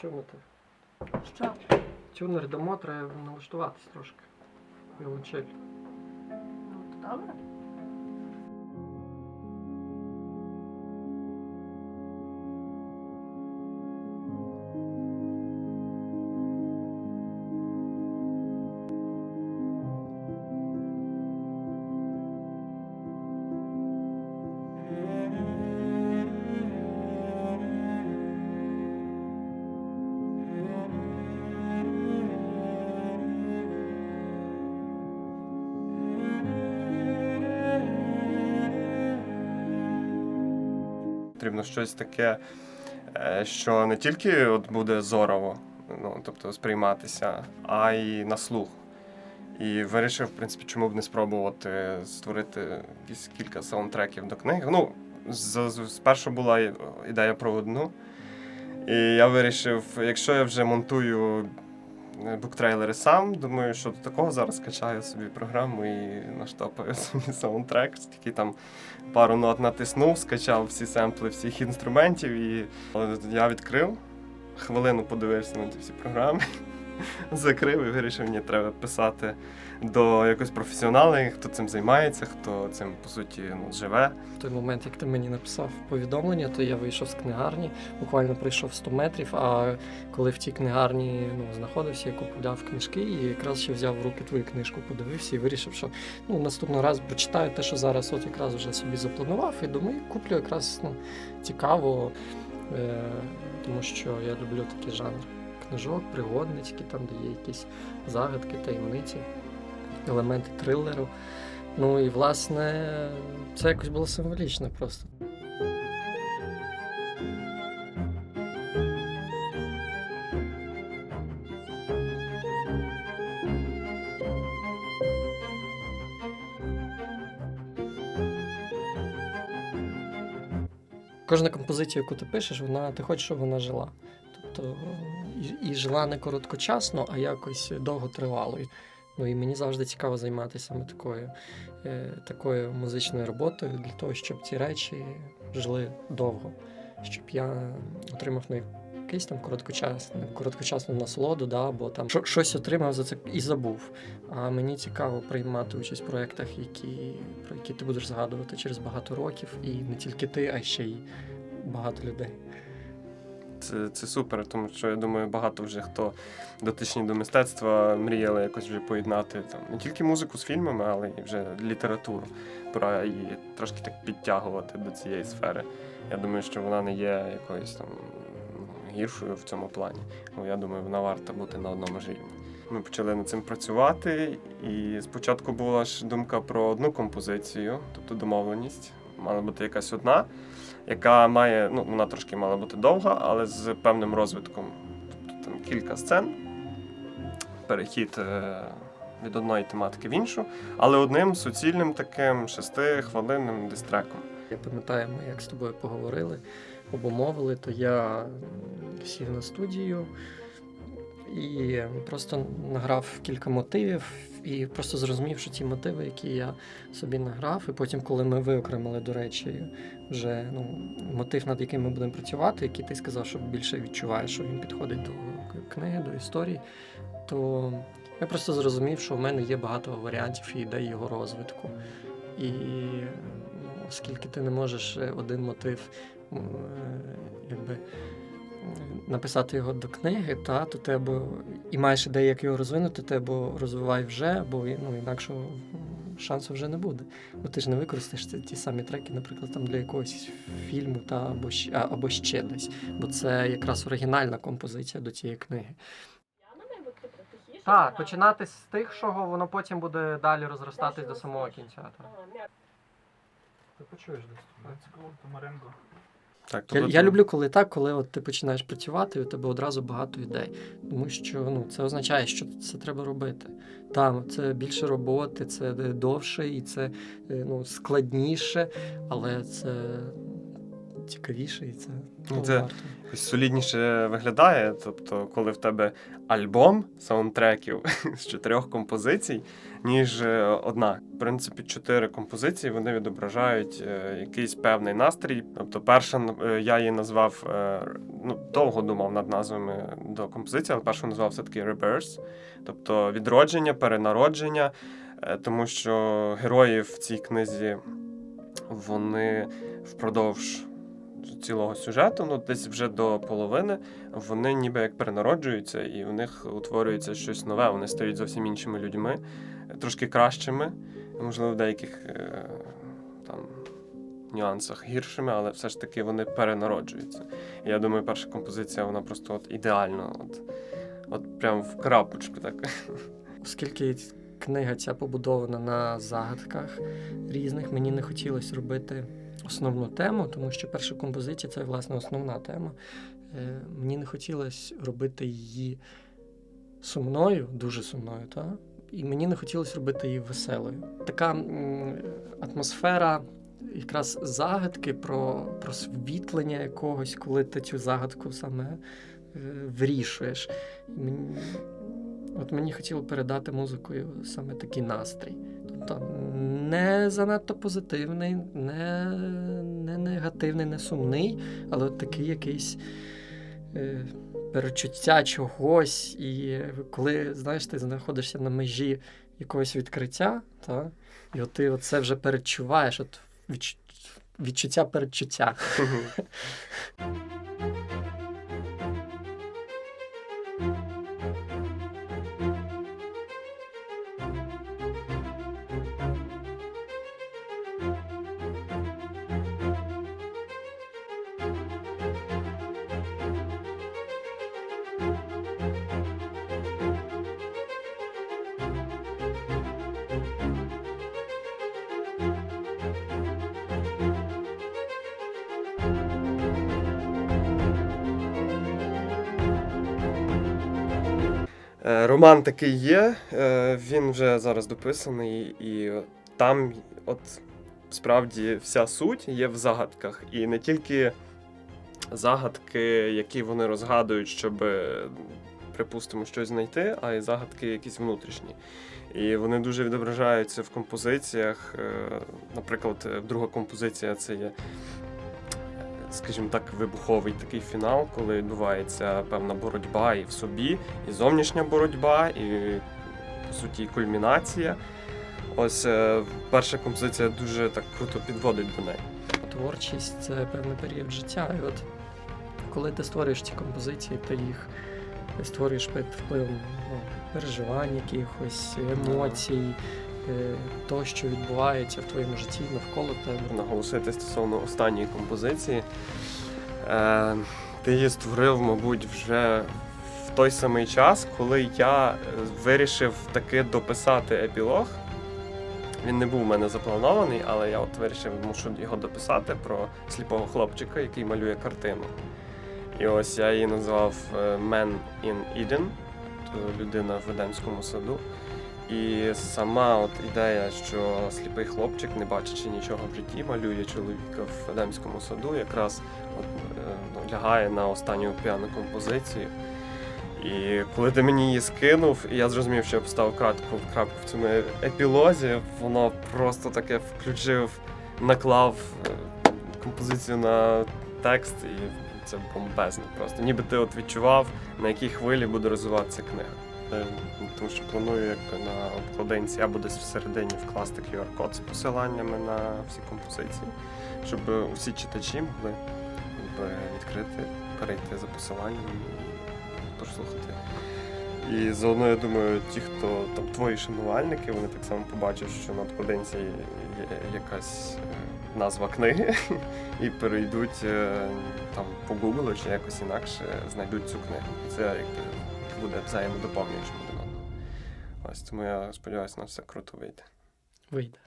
тюнути. Що? Тюнер дамо, треба налаштуватись трошки. Віолончель. Ну, то добре. Потрібно щось таке, е, що не тільки от буде зорово, ну, тобто сприйматися, а й на слух. І вирішив, в принципі, чому б не спробувати створити якісь кілька саундтреків до книги. Ну, спершу була ідея про одну. І я вирішив, якщо я вже монтую буктрейлери сам, думаю, що до такого зараз качаю собі програму і наштопаю собі саундтрек, тільки там пару нот натиснув, скачав всі семпли всіх інструментів, і я відкрив, хвилину подивився на ті всі програми, закрив і вирішив, мені треба писати до якогось професіонала, хто цим займається, хто цим по суті ну, живе. В той момент, як ти мені написав повідомлення, то я вийшов з книгарні, буквально прийшов 100 метрів. А коли в тій книгарні ну, знаходився, я купував книжки і якраз ще взяв в руки твою книжку, подивився і вирішив, що ну, наступного разу прочитаю те, що зараз от якраз вже собі запланував, і думаю, куплю якраз ну, цікаво, е, тому що я люблю такий жанр книжок, пригодницькі, там, де є якісь загадки, таємниці, елементи трилеру. Ну і власне це якось було символічно просто. Кожна композиція, яку ти пишеш, вона ти хочеш, щоб вона жила. Тобто і, жила не короткочасно, а якось довго тривало. Ну і мені завжди цікаво займатися саме такою, е, такою музичною роботою для того, щоб ці речі жили довго, щоб я отримав не якийсь там короткочасну, короткочасну насолоду, да, або там що- щось отримав за це і забув. А мені цікаво приймати участь в проєктах, які, про які ти будеш згадувати через багато років, і не тільки ти, а ще й багато людей. Це, це супер, тому що я думаю, багато вже хто дотичні до мистецтва мріяли якось вже поєднати там не тільки музику з фільмами, але й вже літературу, про її трошки так підтягувати до цієї сфери. Я думаю, що вона не є якоюсь там ну, гіршою в цьому плані. Ну, я думаю, вона варта бути на одному ж рівні. Ми почали над цим працювати, і спочатку була ж думка про одну композицію, тобто домовленість. Мала бути якась одна, яка має, ну, вона трошки мала бути довга, але з певним розвитком. Тобто там кілька сцен, перехід е, від одної тематики в іншу, але одним суцільним таким шестихвилинним дистреком. Я пам'ятаю, ми як з тобою поговорили, обумовили, то я сів на студію і просто награв кілька мотивів, і просто зрозумів, що ті мотиви, які я собі награв, і потім, коли ми виокремили, до речі, вже ну, мотив, над яким ми будемо працювати, який ти сказав, що більше відчуваєш, що він підходить до книги, до історії, то я просто зрозумів, що в мене є багато варіантів і ідей його розвитку. І ну, оскільки ти не можеш е, один мотив е, якби, написати його до книги, та, то ти або і маєш ідею, як його розвинути, ти або розвивай вже, або ну, інакшого м, шансу вже не буде. Бо ти ж не використаєш ці- ті самі треки, наприклад, там для якогось фільму та, або, або ще десь. Бо це якраз оригінальна композиція до цієї книги. Так, починати з тих, що воно потім буде далі розростатись до самого кінця. Ти почуєш десь. Так, Я, я люблю, коли так, коли от ти починаєш працювати, і у тебе одразу багато ідей. Тому що ну, це означає, що це треба робити. Там це більше роботи, це довше і це е, ну, складніше, але це, цікавіше, і це, Ну, того це- варто. Солідніше виглядає. Тобто, коли в тебе альбом саундтреків з чотирьох композицій, ніж е, одна. В принципі, чотири композиції вони відображають е, якийсь певний настрій. Тобто, перша е, я її назвав ну, довго думав над назвами до композиції, але першу назвав все-таки Rebirth, тобто відродження, перенародження, тому що герої в цій книзі вони впродовж цілого сюжету, ну десь вже до половини, вони ніби як перенароджуються, і в них утворюється щось нове. Вони стають зовсім іншими людьми, трошки кращими, можливо, в деяких е, там нюансах гіршими, але все ж таки вони перенароджуються. Я думаю, перша композиція вона просто от ідеально, от, от прям в крапочку так. Оскільки книга ця побудована на загадках різних, мені не хотілося робити основну тему, тому що перша композиція це власне основна тема. Е, Мені не хотілося робити її сумною, дуже сумною, та? і мені не хотілося робити її веселою. Така атмосфера якраз загадки про просвітлення якогось, коли ти цю загадку саме е, вирішуєш. Мені, от мені хотіло передати музикою саме такий настрій. Тобто не занадто позитивний, не, не негативний, не сумний, але от такий якийсь е, перечуття чогось. І коли знаєш, ти знаходишся на межі якогось відкриття, та, і от ти це вже перечуваєш, от відч- відчуття передчуття. Роман такий є, е, він вже зараз дописаний, і там, от справді, вся суть є в загадках. І не тільки загадки, які вони розгадують, щоб, е, припустимо, щось знайти, а й загадки якісь внутрішні. І вони дуже відображаються в композиціях. Е, Наприклад, е, друга композиція це є скажімо так, вибуховий такий фінал, коли відбувається певна боротьба і в собі, і зовнішня боротьба, і по суті і кульмінація. Ось е, перша композиція дуже так круто підводить до неї. Творчість це певний період життя. І от коли ти створюєш ці композиції, ти їх створюєш під впливом ну, переживань, якихось емоцій, того, що відбувається в твоєму житті навколо тебе. Наголосити стосовно останньої композиції. Е, ти її створив, мабуть, вже в той самий час, коли я е, вирішив таки дописати епілог. Він не був у мене запланований, але я от вирішив, мушу його дописати про сліпого хлопчика, який малює картину. І ось я її назвав е, Man in Eden, людина в Едемському саду. І сама от ідея, що сліпий хлопчик, не бачачи нічого в житті, малює чоловіка в Едемському саду, якраз от, е, ну, лягає на останню п'яну композицію. І коли ти мені її скинув, і я зрозумів, що я поставив крапку, крапку в цьому епілозі, воно просто таке включив, наклав е, композицію на текст, і це бомбезно просто. Ніби ти от відчував, на якій хвилі буде розвиватися книга. Тому що планую якби на обкладинці або десь всередині вкласти QR-код з посиланнями на всі композиції, щоб усі читачі могли відкрити, перейти за посиланням і прослухати. І заодно, я думаю, ті, хто там твої шанувальники, вони так само побачать, що на обкладинці є якась е, назва книги, і перейдуть е, там по Google чи якось інакше знайдуть цю книгу. Це якби буде взаємодоповнюючим один одного. Ось тому я сподіваюся, на все круто вийде. Вийде.